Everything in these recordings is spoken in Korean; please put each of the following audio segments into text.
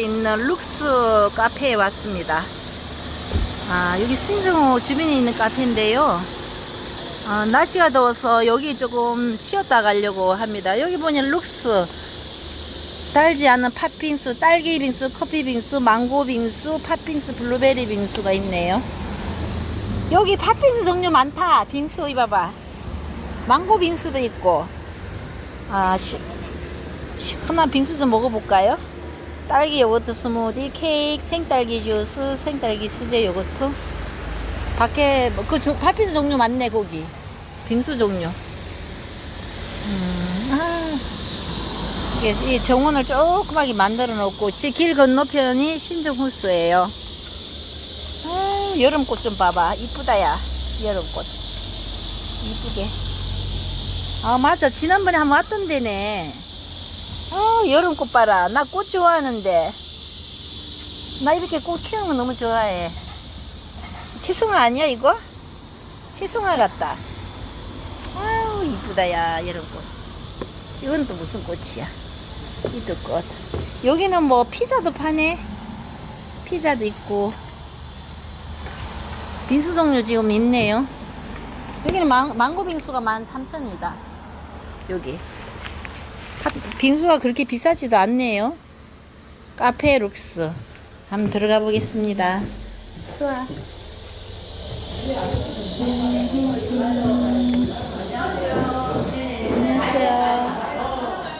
있는 룩스 카페에 왔습니다. 아, 여기 신정호 주변에 있는 카페인데요. 어, 날씨가 더워서 여기 조금 쉬었다 가려고 합니다. 여기 보니 룩스 달지 않은 팥빙수, 딸기 빙수, 커피 빙수, 망고 빙수, 팥빙수, 블루베리 빙수가 있네요. 여기 팥빙수 종류 많다. 빙수 이봐봐. 망고 빙수도 있고. 아, 시, 시원한 빙수 좀 먹어볼까요? 딸기 요거트 스무디, 케이크, 생딸기 주스, 생딸기 수제 요거트. 밖에 뭐, 그 조- 팥빙수 종류 많네 거기. 빙수 종류. 음, 아. 이게 이 정원을 조그맣게 만들어 놓고 제 길 건너편이 신정호수예요. 아, 여름꽃 좀 봐봐. 이쁘다야. 여름꽃. 이쁘게. 아, 맞아. 지난번에 한번 왔던 데네. 아, 여름 꽃 봐라. 나 꽃 좋아하는데. 나 이렇게 꽃 키우는 거 너무 좋아해. 채송화 아니야, 이거? 채송화 같다. 아유, 이쁘다, 야, 여름 꽃. 이건 또 무슨 꽃이야? 이도 꽃. 여기는 뭐 피자도 파네. 피자도 있고. 빙수 종류 지금 있네요. 여기는 망, 망고 빙수가 13,000원이다. 여기. 하- 빙수가 그렇게 비싸지도 않네요. 카페 룩스. 한번 들어가 보겠습니다. 좋아. 안녕하세요.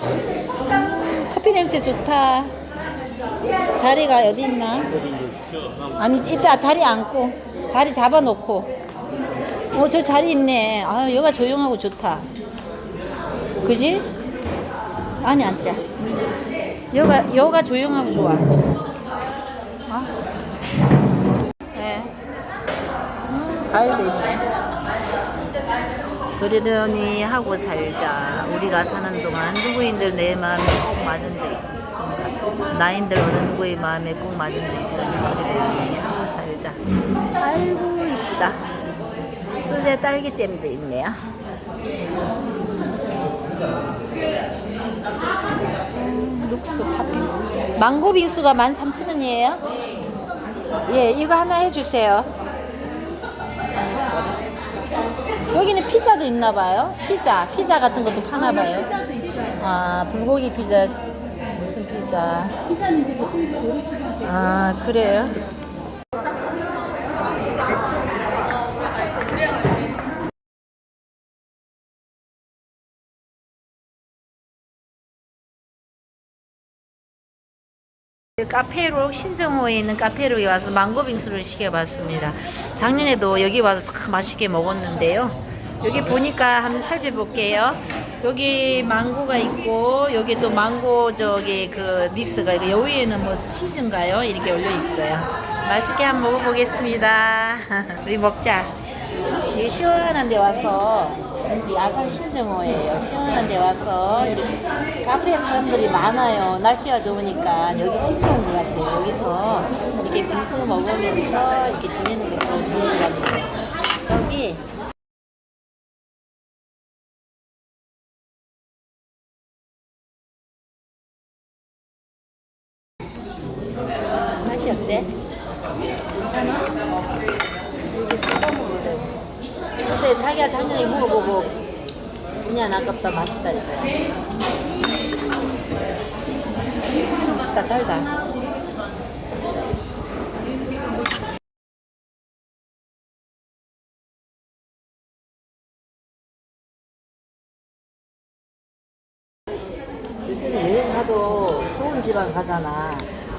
음, 커피 냄새 좋다. 자리가 어디 있나? 아니, 이따 자리 앉고, 자리 잡아놓고. 어, 저 자리 있네. 아, 여가 조용하고 좋다. 그지? 아니, 앉자. 여가, 여가 조용하고 좋아. 어? 네. 음, 가을도 있네. 그러려니 하고 살자. 우리가 사는 동안 누구인들 내 마음에 꼭 맞은 적 있던가. 나인들 어느 누구의 마음에 꼭 맞은 적 있던가. 그러려니 하고 살자. 아이고, 이쁘다. 수제 딸기잼도 있네요. 음, 룩스 팥빙수. 망고 빙수가 13,000원이에요? 예, 이거 하나 해주세요. 알겠습니다. 여기는 피자도 있나 봐요. 피자, 피자 같은 것도 파나 봐요. 아, 불고기 피자, 무슨 피자? 아, 그래요? 카페로 신정호에 있는 카페로에 와서 망고 빙수를 시켜봤습니다. 작년에도 여기 와서 참 맛있게 먹었는데요. 여기 보니까 한번 살펴볼게요. 여기 망고가 있고 여기 또 망고 저기 그 믹스가 있고 여기에는 뭐 치즈인가요? 이렇게 올려 있어요. 맛있게 한번 먹어보겠습니다. 우리 먹자. 여기 시원한 데 와서 여기 아산 신정호예요. 시원한 데 와서 이렇게 카페 사람들이 많아요. 날씨가 더우니까 여기 온것 같아요. 여기서 이렇게 빙수 먹으면서 이렇게 지내는 것도 좋은 것 같아요. 저기 맛이 어때? 괜찮아? 근데 자기가 작년에 먹어보고 그냥 아깝다 맛있다 이제. 맛있다 달다. 요새는 여행 가도 더운 지방 가잖아.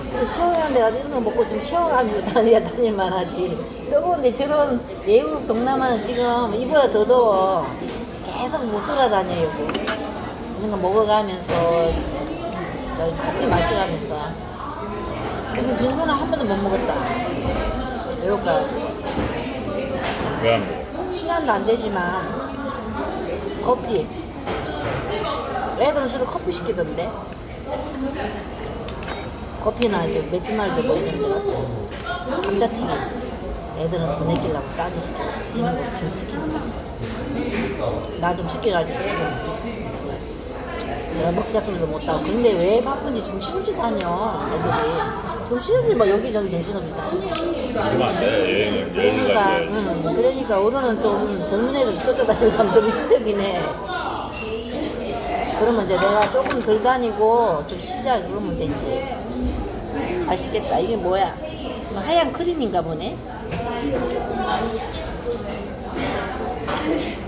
좀 시원한 데 가서 이런 거 먹고 좀 시원하면서 다녀야 다닐만 하지. 뜨거운데 저런 외국 동남아는 지금 이보다 더 더워. 계속 못 돌아다녀요. 뭐. 이런 거 먹어가면서 커피 마시가면서. 근데 빙수는 한 번도 못 먹었다. 외국가 왜 안 먹어? 시간도 안 되지만 커피. 애들은 주로 커피 시키던데. 커피나 이제 맥도날드 뭐 이런 데 가서 감자튀김. 애들은 보내기려고 싸게 시켜. 이런 거 계속 시킨다. 나좀 시켜가지고. 내가 먹자 소리도 못 하고 근데 왜 바쁜지 정신없이 다녀 애들이 정신없이 뭐 여기저기 정신없이 다녀 그러면 안 돼. 여행은 여행 그러니까 가야지. 응, 그러니까 우리는 좀 젊은 애들 쫓아다니려면 좀 힘들긴 해 그러면 이제 내가 조금 덜 다니고 좀 쉬자 그러면 되지 맛있겠다 이게 뭐야 이거 하얀 크림인가 보네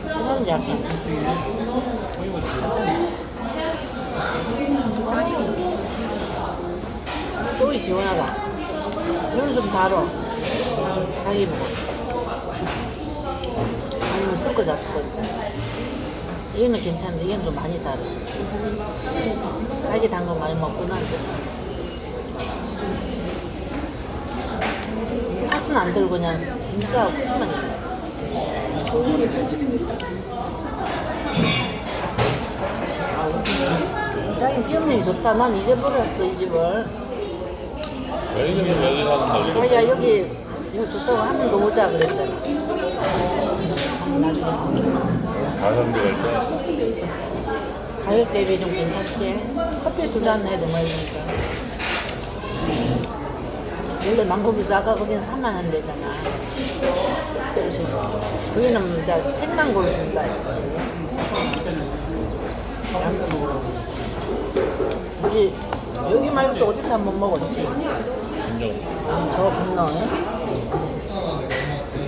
이건 약간 속이 시원하다. 이건 좀 달어. 달기 먹어. 아니면 섞어 있잖아. 이거는 괜찮은데 이건 좀 많이 달어. 자기 단 거 많이 먹구나. 팥은 안 들고 그냥 크림만 있네. 자기 기억력이 좋다. 난 잊어버렸어, 이 집을. 여행은 여기 자기야 이거 좋다고 더 오자 그랬잖아. 나중에 가성비 갈 때. 가격 대비 좀 괜찮지? 커피 두 잔 해도 말이니까. 원래 망고비서 아까 거기는 3만 원 되잖아. 그래서 거기는 이제 생망고를 준다 했지. 우리 여기 말고 또 어디서 한번 먹었지? 저 건너에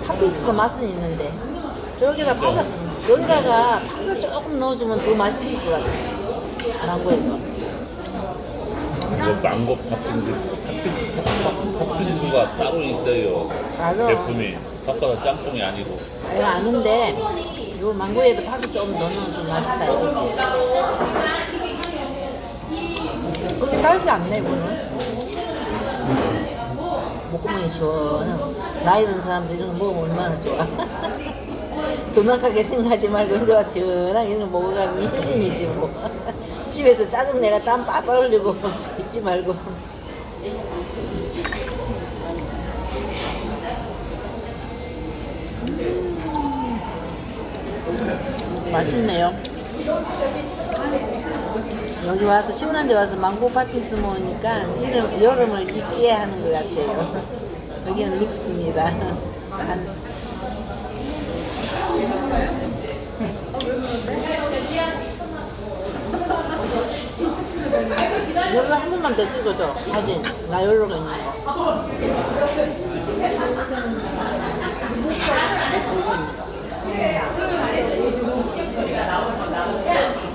팥빙수도 맛은 있는데 저기다 팥을 여기다가 팥을 조금 넣어주면 더 맛있을 것 같아 망고에서 이거 망고 팥빙수. 팥빙수, 팥빙수가 따로 있어요. 알아. 제품이. 섞어서 짬뽕이 아니고. 내가 아는데 요 망고에도 팥을 조금 넣어주면 맛있다 이거지. 그렇게 달지 않네 이거는? 목구멍이 시원해. 나이 든 사람들 이런 거 먹으면 얼마나 좋아. 돈 아깝게 생각하지 말고 이거 시원하게 이런 거 먹어가면 힐링이지 뭐. 집에서 짜증 내가 땀 빠빠 흘리고 있지 말고 맛있네요. 여기 와서 시원한 데 와서 망고 팥빙수 먹으니까 이름, 여름을 잊게 하는 것 같아요. 여기는 룩스입니다. 한, 여기 한 번만 더 찍어줘. 사진 나 여기로 있는 Yes.